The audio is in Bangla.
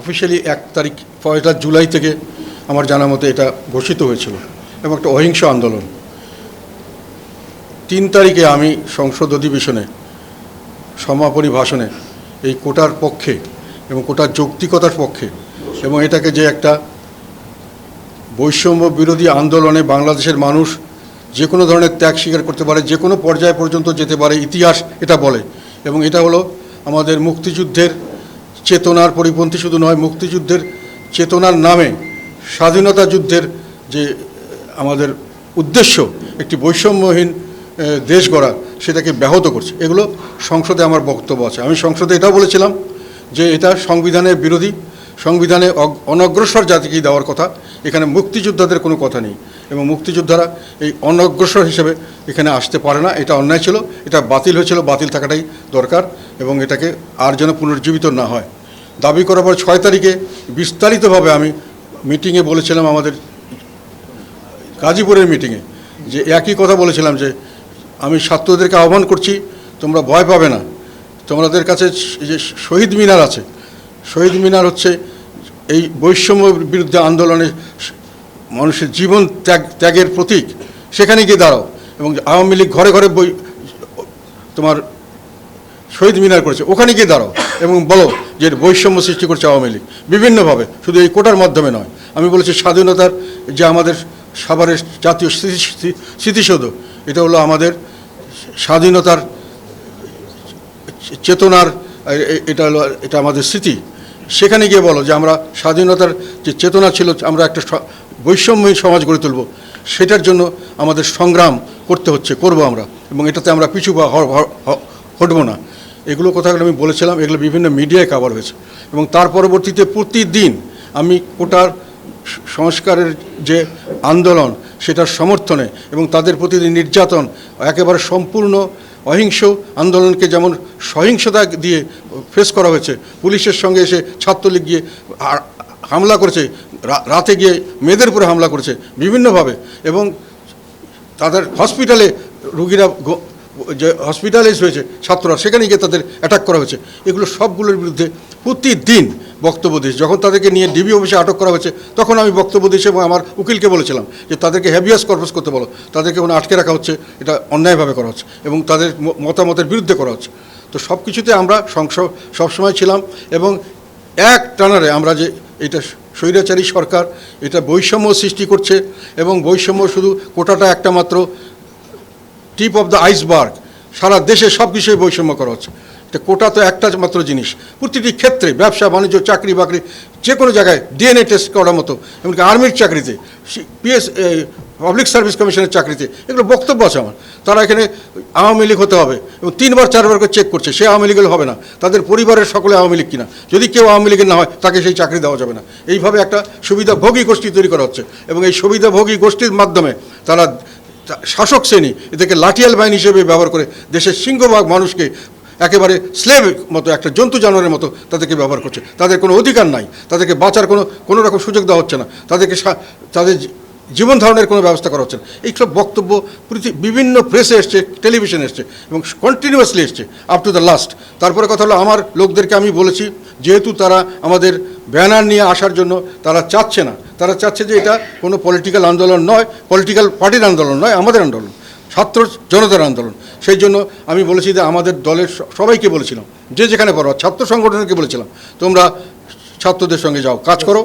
অফিসিয়ালি এক তারিখ, পয়লা জুলাই থেকে আমার জানা মতে এটা ঘোষিত হয়েছিল এবং একটা অহিংস আন্দোলন। তিন তারিখে আমি সংসদ অধিবেশনে, সমাপনী ভাষণে এই কোটার পক্ষে এবং কোটার যৌক্তিকতার পক্ষে এবং এটাকে যে একটা বৈষম্য বিরোধী আন্দোলনে বাংলাদেশের মানুষ যে কোনো ধরনের ত্যাগ স্বীকার করতে পারে, যে কোনো পর্যায় পর্যন্ত যেতে পারে, ইতিহাস এটা বলে এবং এটা হলো আমাদের মুক্তিযুদ্ধের চেতনার পরিপন্থী শুধু নয়, মুক্তিযুদ্ধের চেতনার নামে স্বাধীনতা যুদ্ধের যে আমাদের উদ্দেশ্য, একটি বৈষম্যহীন দেশ গড়া, সেটাকে ব্যাহত করছে। এগুলো সংসদে আমার বক্তব্য আছে। আমি সংসদে এটাও বলেছিলাম যে, এটা সংবিধানের বিরোধী, সংবিধানে অনগ্রসর জাতিকে দেওয়ার কথা। এখানে মুক্তিযোদ্ধাদের কোনো কথা নেই এবং মুক্তিযোদ্ধারা এই অনগ্রসর হিসেবে এখানে আসতে পারে না। এটা অন্যায় ছিল, এটা বাতিল হয়েছিল, বাতিল থাকাটাই দরকার এবং এটাকে আর যেন পুনর্জীবিত না হয়। দাবি করার পর ছয় তারিখে বিস্তারিতভাবে আমি মিটিংয়ে বলেছিলাম আমাদের গাজীপুরের মিটিংয়ে যে একই কথা বলেছিলাম যে আমি ছাত্রদেরকে আহ্বান করছি, তোমরা ভয় পাবে না। তোমাদের কাছে যে শহীদ মিনার আছে, শহীদ মিনার হচ্ছে এই বৈষম্য বিরুদ্ধে আন্দোলনে মানুষের জীবন ত্যাগ, ত্যাগের প্রতীক। সেখানে গিয়ে দাঁড়াও এবং আওয়ামী লীগ ঘরে ঘরে বই, তোমার শহীদ মিনার করেছে। ওখানে গিয়ে দাঁড়াও এবং বলো যে বৈষম্য সৃষ্টি করছে আওয়ামী লীগ। বিভিন্নভাবে, শুধু এই কোটার মাধ্যমে নয়। আমি বলেছি স্বাধীনতার যে আমাদের সাভারের জাতীয় স্মৃতি স্মৃতি- স্মৃতিসৌধ, এটা হলো আমাদের স্বাধীনতার চেতনার, এটা হলো, এটা আমাদের স্মৃতি। সেখানে গিয়ে বলো যে আমরা স্বাধীনতার যে চেতনা ছিল, আমরা একটা বৈষম্যহীন সমাজ গড়ে তুলব, সেটার জন্য আমাদের সংগ্রাম করতে হচ্ছে, করব আমরা। এবং এটাতে আমরা পিছু হটবো না। এগুলো কথাগুলো আমি বলেছিলাম, এগুলো বিভিন্ন মিডিয়ায় কাভার হয়েছে। এবং তার পরবর্তীতে প্রতিদিন আমি কোটার সংস্কারের যে আন্দোলন, সেটার সমর্থনে এবং তাদের প্রতি নির্যাতন, একেবারে সম্পূর্ণ অহিংস আন্দোলনকে যেমন সহিংসতা দিয়ে ফেস করা হয়েছে, পুলিশের সঙ্গে এসে ছাত্রলীগ গিয়ে হামলা করেছে রাতে গিয়ে মেয়েদের উপরে হামলা করেছে, বিভিন্নভাবে। এবং তাদের হসপিটালে রুগীরা যে হসপিটালাইজ হয়েছে ছাত্ররা, সেখানে গিয়ে তাদের অ্যাটাক করা হয়েছে। এগুলো সবগুলোর বিরুদ্ধে প্রতিদিন বক্তব্য দিয়েছে। যখন তাদেরকে নিয়ে ডিবি অফিসে আটক করা হয়েছে, তখন আমি বক্তব্য দিয়েছি এবং আমার উকিলকে বলেছিলাম যে, তাদেরকে হ্যাবিয়াস কর্পাস করতে বলো। তাদেরকে কোনো আটকে রাখা হচ্ছে, এটা অন্যায়ভাবে করা হচ্ছে এবং তাদের মতামতের বিরুদ্ধে করা হচ্ছে। তো সব কিছুতে আমরা সংস, সবসময় ছিলাম এবং এক টানারে আমরা যে, এটা স্বৈরাচারী সরকার, এটা বৈষম্য সৃষ্টি করছে এবং বৈষম্য শুধু কোটাটা একটা মাত্র টিপ অফ দ্য আইসবার্গ। সারা দেশে সব কিছুই বৈষম্য করা হচ্ছে। এটা কোটা তো একটা মাত্র জিনিস। প্রতিটি ক্ষেত্রে ব্যবসা, বাণিজ্য, চাকরি, বাকরি যে কোনো জায়গায় ডিএনএ টেস্ট করার মতো, এমনকি আর্মির চাকরিতে পিএস পাবলিক সার্ভিস কমিশনের চাকরিতে, এগুলো বক্তব্য আছে আমার। তারা এখানে আওয়ামী লীগ হতে হবে এবং তিনবার চারবার করে চেক করছে, সে আওয়ামী লীগের হবে না। তাদের পরিবারের সকলে আওয়ামী লীগ কিনা। যদি কেউ আওয়ামী লীগের না হয়, তাকে সেই চাকরি দেওয়া যাবে না। এইভাবে একটা সুবিধাভোগী গোষ্ঠী তৈরি করা হচ্ছে। এবং এই সুবিধাভোগী গোষ্ঠীর মাধ্যমে তারা তা- শাসক শ্রেণি, এদেরকে লাঠিয়াল বাহিনী হিসেবে ব্যবহার করে দেশের সিংহভাগ মানুষকে একেবারে স্লেভ মতো, একটা জন্তু জানোয়ারের মতো তাদেরকে ব্যবহার করছে। তাদের কোনো অধিকার নাই, তাদেরকে বাঁচার কোনো কোনো রকম সুযোগ দেওয়া হচ্ছে না। তাদেরকে তাদের জীবন ধারণের কোনো ব্যবস্থা করা হচ্ছে না। এইসব বক্তব্য বিভিন্ন প্রেসে এসছে টেলিভিশনে এসছে এবং কন্টিনিউয়াসলি এসছে আপ টু দ্য লাস্ট তারপরে কথা হলো, আমার লোকদেরকে আমি বলেছি, যেহেতু তারা আমাদের ব্যানার নিয়ে আসার জন্য তারা চাচ্ছে না। তারা চাচ্ছে যে এটা কোনো পলিটিক্যাল আন্দোলন নয় পলিটিক্যাল পার্টির আন্দোলন নয়, আমাদের আন্দোলন, ছাত্র জনতার আন্দোলন। সেই জন্য আমি বলেছি যে আমাদের দলের সবাইকে বলেছিলাম, যে যেখানে পারো, ছাত্র সংগঠনকে বলেছিলাম, তোমরা ছাত্রদের সঙ্গে যাও, কাজ করো।